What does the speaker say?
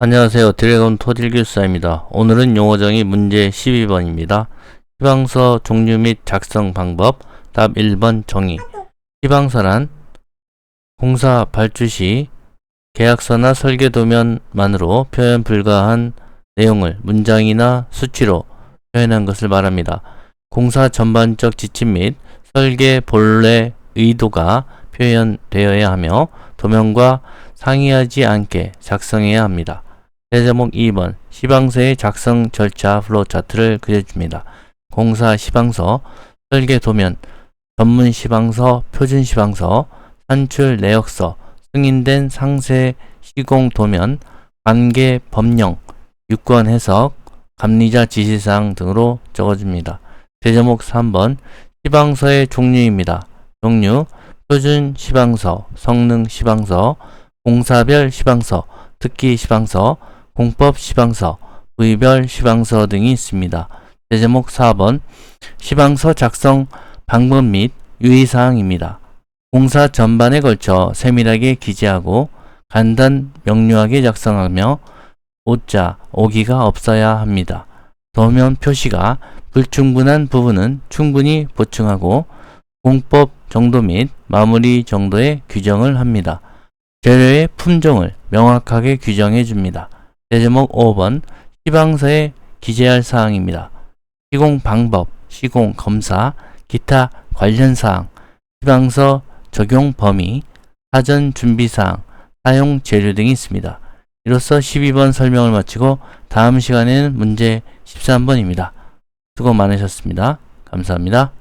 안녕하세요. 드래곤 토질교사입니다. 오늘은 용어정의 문제 12번입니다. 희방서 종류 및 작성 방법 답 1번 정의 희방서란 공사 발주 시 계약서나 설계도면만으로 표현 불가한 내용을 문장이나 수치로 표현한 것을 말합니다. 공사 전반적 지침 및 설계 본래 의도가 표현되어야 하며 도면과 상이하지 않게 작성해야 합니다. 대제목 2번 시방서의 작성 절차 플로우 차트를 그려줍니다. 공사 시방서, 설계 도면, 전문 시방서, 표준 시방서, 산출 내역서, 승인된 상세 시공 도면, 관계 법령, 유권 해석, 감리자 지시사항 등으로 적어줍니다. 대제목 3번 시방서의 종류입니다. 종류 표준 시방서, 성능 시방서, 공사별 시방서, 특기 시방서, 공법 시방서, 부위별 시방서 등이 있습니다. 제제목 4번 시방서 작성 방법 및 유의사항입니다. 공사 전반에 걸쳐 세밀하게 기재하고 간단 명료하게 작성하며 오자, 오기가 없어야 합니다. 도면 표시가 불충분한 부분은 충분히 보충하고 공법 정도 및 마무리 정도의 규정을 합니다. 재료의 품종을 명확하게 규정해 줍니다. 제 제목 5번 시방서에 기재할 사항입니다. 시공 방법, 시공 검사, 기타 관련 사항, 시방서 적용 범위, 사전 준비 사항, 사용 재료 등이 있습니다. 이로써 12번 설명을 마치고 다음 시간에는 문제 13번입니다. 수고 많으셨습니다. 감사합니다.